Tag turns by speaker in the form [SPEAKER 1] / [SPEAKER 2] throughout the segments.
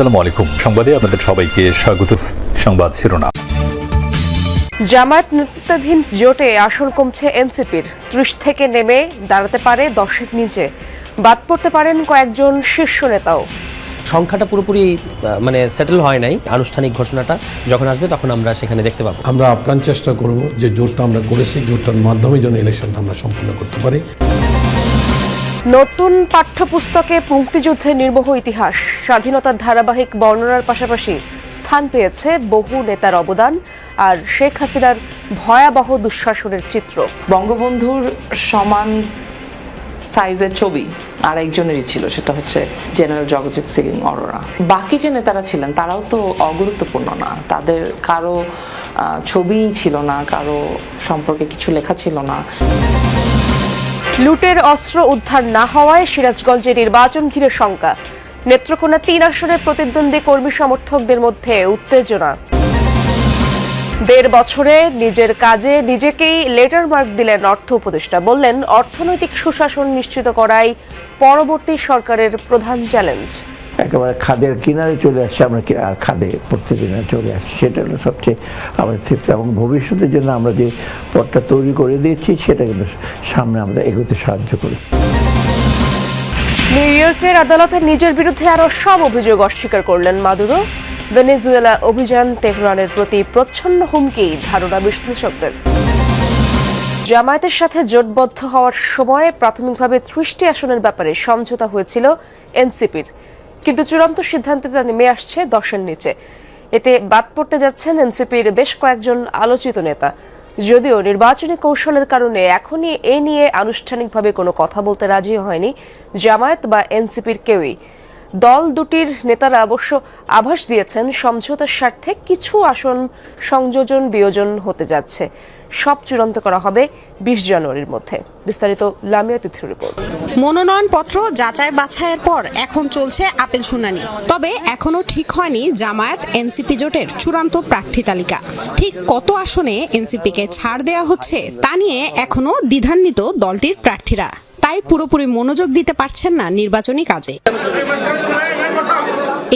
[SPEAKER 1] আসসালামু আলাইকুম। সংবাদে আপনাদের সবাইকে স্বাগত। সংবাদ শিরোনাম।
[SPEAKER 2] জামায়াত নেতৃত্বাধীন জোটে আসন কমছে এনসিপির। ত্রিশ থেকে নেমে দাঁড়াতে পারে দশের নিচে। বাদ পড়তে পারেন কয়েকজন শীর্ষ নেতাও।
[SPEAKER 3] সংখ্যাটা পুরোপুরি মানে সেটেল হয় নাই আনুষ্ঠানিক ঘোষণাটা। যখন আসবে তখন আমরা সেখানে দেখতে পাবো।
[SPEAKER 4] আমরা আপ্রাণ চেষ্টা করব যে জোটটা আমরা করেছি জোটটার মাধ্যমে যেন ইলেকশনটা আমরা সম্পন্ন করতে পারি।
[SPEAKER 2] নতুন পাঠ্যপুস্তকে মুক্তিযুদ্ধের নির্মোহ ইতিহাস। স্বাধীনতার ধারাবাহিক বর্ণনার পাশাপাশি স্থান পেয়েছে বহু নেতার অবদান আর শেখ হাসিনার ভয়াবহ দুঃশাসনের চিত্র।
[SPEAKER 5] বঙ্গবন্ধুর সমান সাইজের ছবি আর একজনেরই ছিল, সেটা হচ্ছে জেনারেল জগজিৎ সিং অরোরা। বাকি যে নেতারা ছিলেন, তারাও তো অগুরুত্বপূর্ণ না। তাদের কারও ছবিই ছিল না, কারও সম্পর্কে কিছু লেখা ছিল না।
[SPEAKER 2] লুটের অস্ত্র উদ্ধার না হওয়ায় সিরাজগঞ্জে নির্বাচন ঘিরে শঙ্কা। নেত্রকোনা তিন আসনের প্রতিদ্বন্দ্বী কর্মী সমর্থকদের মধ্যে উত্তেজনা। দেড় বছরে নিজের কাজে নিজেকেই লেটার মার্ক দিলেন অর্থ উপদেষ্টা। বললেন, অর্থনৈতিক সুশাসন নিশ্চিত করাই পরবর্তী সরকারের প্রধান চ্যালেঞ্জ।
[SPEAKER 6] একেবারে খাদের কিনারে চলে আসছে, আমরা আর খাদে প্রত্যেকদিনে চলে আসছি? সেটা হলো সবচেয়ে আমাদের তৃপ্তি। এবং ভবিষ্যতের জন্য আমরা যে পথটা তৈরি করে দিয়েছি, সেটা কিন্তু সামনে আমরা এগোতে সাহায্য করি
[SPEAKER 2] নিউ ইয়র্কের আদালতে নিজের বিরুদ্ধে আরও সব অভিযোগ অস্বীকার করলেন মাদুরো। ভেনেজুয়েলা অভিযান তেহরানের প্রতি প্রচ্ছন্ন হুমকি, ধারণা বিশ্লেষকদের। জামায়াতের সাথে জোটবদ্ধ হওয়ার সময় প্রাথমিকভাবে ত্রিশটি আসনের ব্যাপারে সমঝোতা হয়েছিল এনসিপির। কিন্তু চূড়ান্ত সিদ্ধান্তে তা নেমে আসছে দশের নিচে। এতে বাদ পড়তে যাচ্ছেন এনসিপির বেশ কয়েকজন আলোচিত নেতা। যদিও নির্বাচনী কৌশলের কারণে এখনই এ নিয়ে আনুষ্ঠানিকভাবে কোনো কথা বলতে রাজি হয়নি জামায়াত বা এনসিপির কেউই। দল দুটির নেতারা অবশ্য আভাস দিয়েছেন সমঝোতার স্বার্থে কিছু আসন সংযোজন বিয়োজন হতে যাচ্ছে। সব চূড়ান্ত করা হবে বিশ জানুয়ারির মধ্যে। বিস্তারিত লামিয়া তিথির রিপোর্ট
[SPEAKER 7] মনোনয়নপত্র যাচাই বাছাইয়ের পর এখন চলছে আপিল শুনানি। তবে এখনও ঠিক হয়নি জামায়াত এনসিপি জোটের চূড়ান্ত প্রার্থী তালিকা। ঠিক কত আসনে এনসিপিকে ছাড় দেয়া হচ্ছে তা নিয়ে এখনও দ্বিধান্বিত দলটির প্রার্থীরা। তাই পুরোপুরি মনোযোগ দিতে পারছেন না নির্বাচনী কাজে।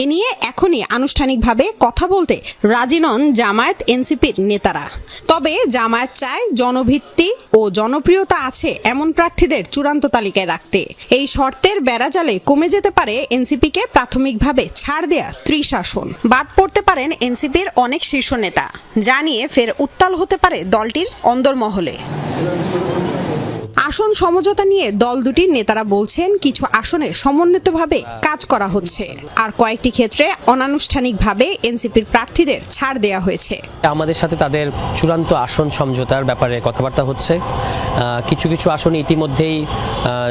[SPEAKER 7] এ নিয়ে এখনই আনুষ্ঠানিকভাবে কথা বলতে রাজি নন জামায়াত এনসিপির নেতারা। তবে জামায়াত চায় জনভিত্তি ও জনপ্রিয়তা আছে এমন প্রার্থীদের চূড়ান্ত তালিকায় রাখতে। এই শর্তের বেড়াজালে কমে যেতে পারে এনসিপিকে প্রাথমিকভাবে ছাড় দেয়া ত্রিশাসন। বাদ পড়তে পারেন এনসিপির অনেক শীর্ষ নেতা। জানিয়ে ফের উত্তাল হতে পারে দলটির অন্দরমহলে। আসন সমঝোতা নিয়ে দল দুটির নেতারা বলছেন, কিছু আসনে সমন্বিতভাবে কাজ করা হচ্ছে। আর কয়েকটি ক্ষেত্রে অনানুষ্ঠানিকভাবে এনসিপির প্রার্থীদের ছাড় দেওয়া হয়েছে।
[SPEAKER 3] আমাদের সাথে তাদের চূড়ান্ত আসন সমঝোতার ব্যাপারে কথাবার্তা হচ্ছে। কিছু কিছু আসনে ইতিমধ্যেই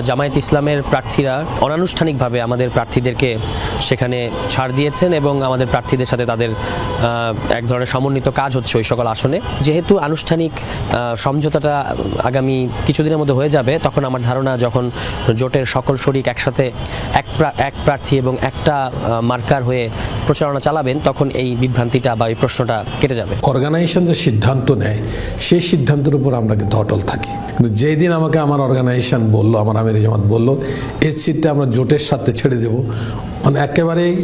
[SPEAKER 3] জামায়াত ইসলামের প্রার্থীরা অনানুষ্ঠানিকভাবে আমাদের প্রার্থীদেরকে সেখানে ছাড় দিয়েছেন এবং আমাদের প্রার্থীদের সাথে তাদের এক ধরনের সমন্বিত কাজ হচ্ছে ওই সকল আসনে। যেহেতু আনুষ্ঠানিক সমঝোতাটা আগামী কিছুদিনের মধ্যে হয়ে যাবে, তখন আমার ধারণা যখন জোটের সকল শরিক একসাথে এক এক প্রার্থী এবং একটা মার্কার হয়ে প্রচারণা চালাবেন, তখন এই বিভ্রান্তিটা বা এই প্রশ্নটা কেটে যাবে।
[SPEAKER 4] অর্গানাইজেশন যে সিদ্ধান্ত নেয়, সেই সিদ্ধান্তের উপর আমরা কিন্তু অটল থাকি। কিন্তু যেই দিন আমাকে আমার অর্গানাইজেশন বলল, আমার আমির জামাত বলল এর সিটটা আমরা জোটের সাথে ছেড়ে দেব। মানে একেবারেই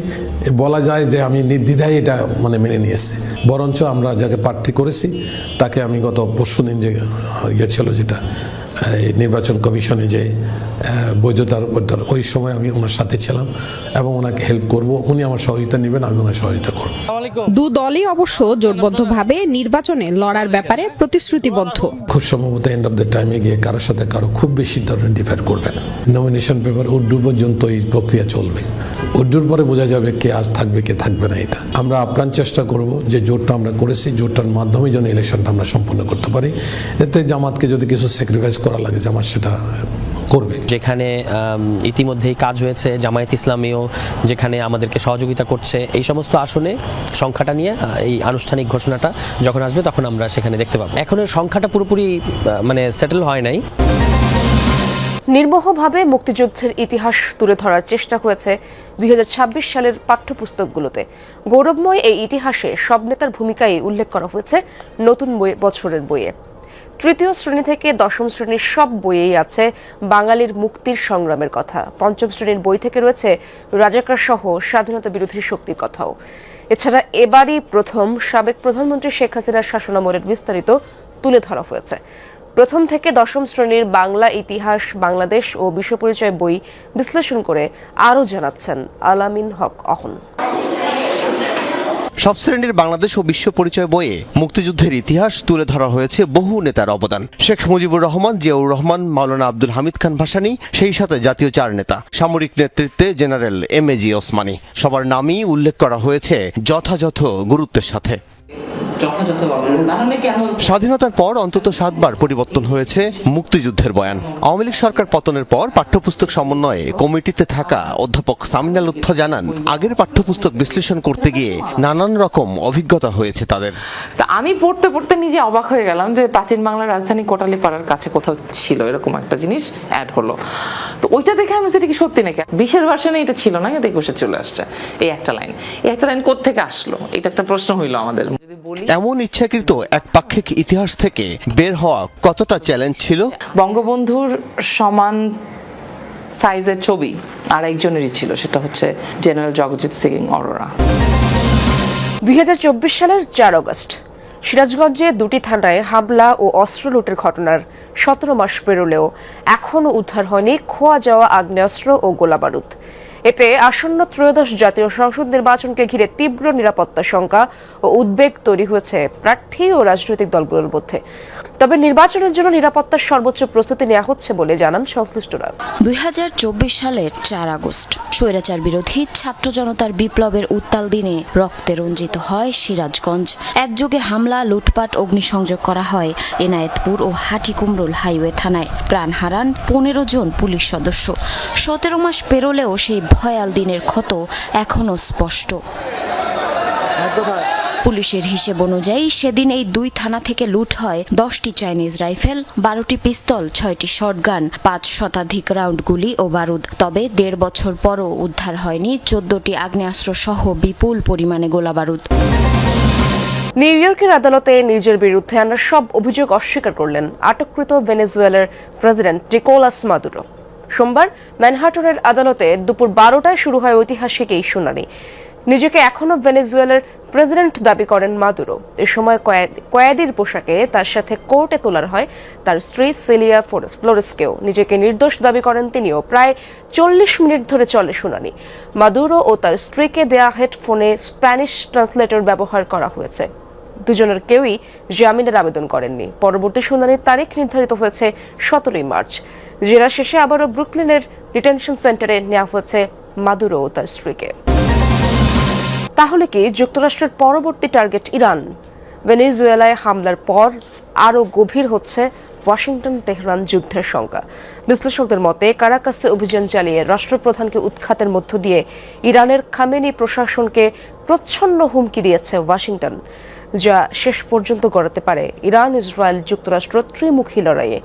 [SPEAKER 4] বলা যায় যে আমি নির্দ্বিধায় এটা মানে মেনে নিয়েছি বরঞ্চ আমরা যাকে প্রার্থী করেছি, তাকে আমি গত পরশু দিন যে ইয়ে ছিল যেটা নির্বাচন কমিশনে যে বৈধতার বৈধতার ওই সময় আমি ওনার সাথে ছিলাম এবং ওনাকে হেল্প করব। উনি আমার সহযোগিতা নেবেন আমি ওনার সহযোগিতা করব।
[SPEAKER 7] দু দলই অবশ্য জোটবদ্ধভাবে নির্বাচনে লড়ার ব্যাপারে প্রতিশ্রুতিবদ্ধ।
[SPEAKER 4] খুব সম্ভবত এন্ড অফ দ্য টাইমে গিয়ে কারোর সাথে কারও খুব বেশি ধরনের ডিফার করবে না। নমিনেশন পেপার উর্দু পর্যন্ত এই প্রক্রিয়া চলবে। উর্দুর পরে বোঝা যাবে কে আজ থাকবে, কে থাকবে না এটা। আমরা আপ্রাণ চেষ্টা করব যে জোটটা আমরা করেছি, জোটটার মাধ্যমে যেন ইলেকশনটা আমরা সম্পন্ন করতে পারি। এতে জামাতকে যদি কিছু স্যাক্রিফাইস করা লাগে, জামাত সেটা করবে।
[SPEAKER 3] যেখানে ইতিমধ্যেই কাজ হয়েছে জামায়াত ইসলামীও, যেখানে আমাদেরকে সহযোগিতা করছে, এই সমস্ত আসনে সংখ্যাটা নিয়ে এই আনুষ্ঠানিক ঘোষণাটা যখন আসবে তখন আমরা সেখানে দেখতে পাবো। এখন সংখ্যাটা পুরোপুরি মানে সেটেল হয় নাই।
[SPEAKER 2] নির্মোহভাবে মুক্তিযুদ্ধের ইতিহাস তুলে ধরার চেষ্টা হয়েছে দুই হাজার ছাব্বিশ সালের পাঠ্যপুস্তকগুলোতে। গৌরবময় এই ইতিহাসে সব নেতার ভূমিকাই উল্লেখ করা হয়েছে নতুন বই- বছরের বইয়ে। তৃতীয় শ্রেণি থেকে দশম শ্রেণির সব বইয়েই আছে বাঙালির মুক্তির সংগ্রামের কথা। পঞ্চম শ্রেণির বই থেকে রয়েছে রাজাকার সহ স্বাধীনতা বিরোধী শক্তির কথাও। এছাড়া এবারই প্রথম সাবেক প্রধানমন্ত্রী শেখ হাসিনার শাসনামলের বিস্তারিত তুলে ধরা হয়েছে। প্রথম থেকে দশম শ্রেণির বাংলা ইতিহাস, বাংলাদেশ ও বিশ্ব পরিচয় বই বিশ্লেষণ করে আরও জানাচ্ছেন আলামিন হক অহন।
[SPEAKER 8] সব শ্রেণির বাংলাদেশ ও বিশ্ব পরিচয় বইয়ে মুক্তিযুদ্ধের ইতিহাস তুলে ধরা হয়েছে বহু নেতার অবদান। শেখ মুজিবুর রহমান, জিয়াউর রহমান, মাওলানা আব্দুল হামিদ খান ভাসানী, সেই সাথে জাতীয় চার নেতা। সামরিক নেতৃত্বে general M A G Osmani. সবার নামই উল্লেখ করা হয়েছে যথাযথ গুরুত্বের সাথে। স্বাধীনতার পর অন্তত সাতবার পরিবর্তন হয়েছে মুক্তিযুদ্ধের বয়ান। আওয়ামী লীগ সরকার পতনের পর পাঠ্যপুস্তক সমন্বয়ে কমিটিতে থাকা অধ্যাপক সামিনা লুৎফ জানান আগের পাঠ্যপুস্তক বিশ্লেষণ করতে গিয়ে নানান রকম অভিজ্ঞতা হয়েছে তাদের।
[SPEAKER 5] তা আমি পড়তে পড়তে নিজে অবাক হয়ে গেলাম যে প্রাচীন বাংলার রাজধানী কোটালীপাড়ার কাছে কোথাও ছিল এরকম একটা জিনিস অ্যাড হলো। তো ওইটা দেখে আমি সেটা কি সত্যি নাকি? বিশের ভার্সনে এটা ছিল না কিন্তু একুশে চলে আসছে। এই একটা লাইন এই একটা লাইন কোত্থেকে আসলো? এটা একটা প্রশ্ন হইল আমাদের। বলি।
[SPEAKER 8] এমন ইচ্ছাকৃত একপাক্ষিক ইতিহাস থেকে বের হওয়া কতটা চ্যালেঞ্জ ছিল?
[SPEAKER 5] বঙ্গবন্ধুর সমান সাইজের ছবি আর একজনেরই ছিল সেটা হচ্ছে জেনারেল জগজিৎ সিং অরোরা
[SPEAKER 2] দুই হাজার চব্বিশ সালের চার আগস্ট সিরাজগঞ্জে দুটি থানায় হামলা ও অস্ত্র লুটের ঘটনার সতেরো মাস পেরোলেও এখনও উদ্ধার হয়নি খোয়া যাওয়া আগ্নেয়াস্ত্র ও গোলাবারুদ। এতে আসন্ন ত্রয়োদশ জাতীয় সংসদ নির্বাচনকে ঘিরে তীব্র নিরাপত্তা শঙ্কা ও উদ্বেগ তৈরি হয়েছে প্রার্থী ও রাজনৈতিক দলগুলোর মধ্যে। তবে নির্বাচনের জন্য নিরাপত্তার সর্বোচ্চ প্রস্তুতি নেওয়া হচ্ছে বলে জানান সংশ্লিষ্টরা।
[SPEAKER 9] দুই সালের চার আগস্ট, স্বৈরাচার বিরোধী ছাত্র জনতার বিপ্লবের উত্তাল দিনে রক্তে রঞ্জিত হয় সিরাজগঞ্জ। একযোগে হামলা, লুটপাট, অগ্নিসংযোগ করা হয় এনায়েতপুর ও হাটিকুমরুল হাইওয়ে থানায়। প্রাণ হারান পনেরো জন পুলিশ সদস্য। সতেরো মাস পেরোলেও সেই ভয়াল দিনের ক্ষত এখনও স্পষ্ট। পুলিশের হিসেব অনুযায়ী সেদিন এই দুই থানা থেকে লুট হয় দশটি চাইনিজ রাইফেল, বারোটি পিস্তল, ছয়টি শটগান, পাঁচ শতাধিক রাউন্ড গুলি ও বারুদ। তবে দেড় বছর পরও উদ্ধার হয়নি চোদ্দটি আগ্নেয়াস্ত্র সহ বিপুল পরিমাণে গোলাবারুদ।
[SPEAKER 2] নিউ ইয়র্কের আদালতে নিজের বিরুদ্ধে আনা সব অভিযোগ অস্বীকার করলেন আটককৃত ভেনেজুয়েলার প্রেসিডেন্ট নিকোলাস মাদুরো। সোমবার ম্যানহাটনের আদালতে দুপুর বারোটায় শুরু হয় ঐতিহাসিক এই শুনানি। নিজেকে এখনও ভেনেজুয়েলার প্রেসিডেন্ট দাবি করেন মাদুরো। এ সময় কয়েদ- কয়েদির পোশাকে তার সাথে কোর্টে তোলার হয় তার স্ত্রী সেলিয়া ফ্লোরেসকেও। নিজেকে নির্দোষ দাবি করেন তিনিও। প্রায় চল্লিশ মিনিট ধরে চলে শুনানি। মাদুরো ও তার স্ত্রীকে দেয়া হেডফোনে স্প্যানিশ ট্রান্সলেটর ব্যবহার করা হয়েছে। দুজনের কেউই জামিনের আবেদন করেননি। পরবর্তী শুনানির তারিখ নির্ধারিত হয়েছে সতেরোই মার্চ। জেরা শেষে আবারও ব্রুকলিনের ডিটেনশন সেন্টারে নেওয়া হয়েছে মাদুরো ও তার স্ত্রীকে। তাহলে কি যুক্তরাষ্ট্রের পরবর্তী টার্গেট ইরান? ভেনেজুয়েলায় হামলার পর আরও গভীর হচ্ছে ওয়াশিংটন তেহরান যুদ্ধের শঙ্কা বিশ্লেষকদের মতে, কারাকাসে অভিযান চালিয়ে রাষ্ট্রপ্রধানকে উৎখাতের মধ্য দিয়ে ইরানের খামেনি প্রশাসনকে প্রচ্ছন্ন হুমকি দিয়েছে ওয়াশিংটন, যা শেষ পর্যন্ত গড়াতে পারে ইরান ইসরায়েল যুক্তরাষ্ট্র ত্রিমুখী লড়াইয়ে।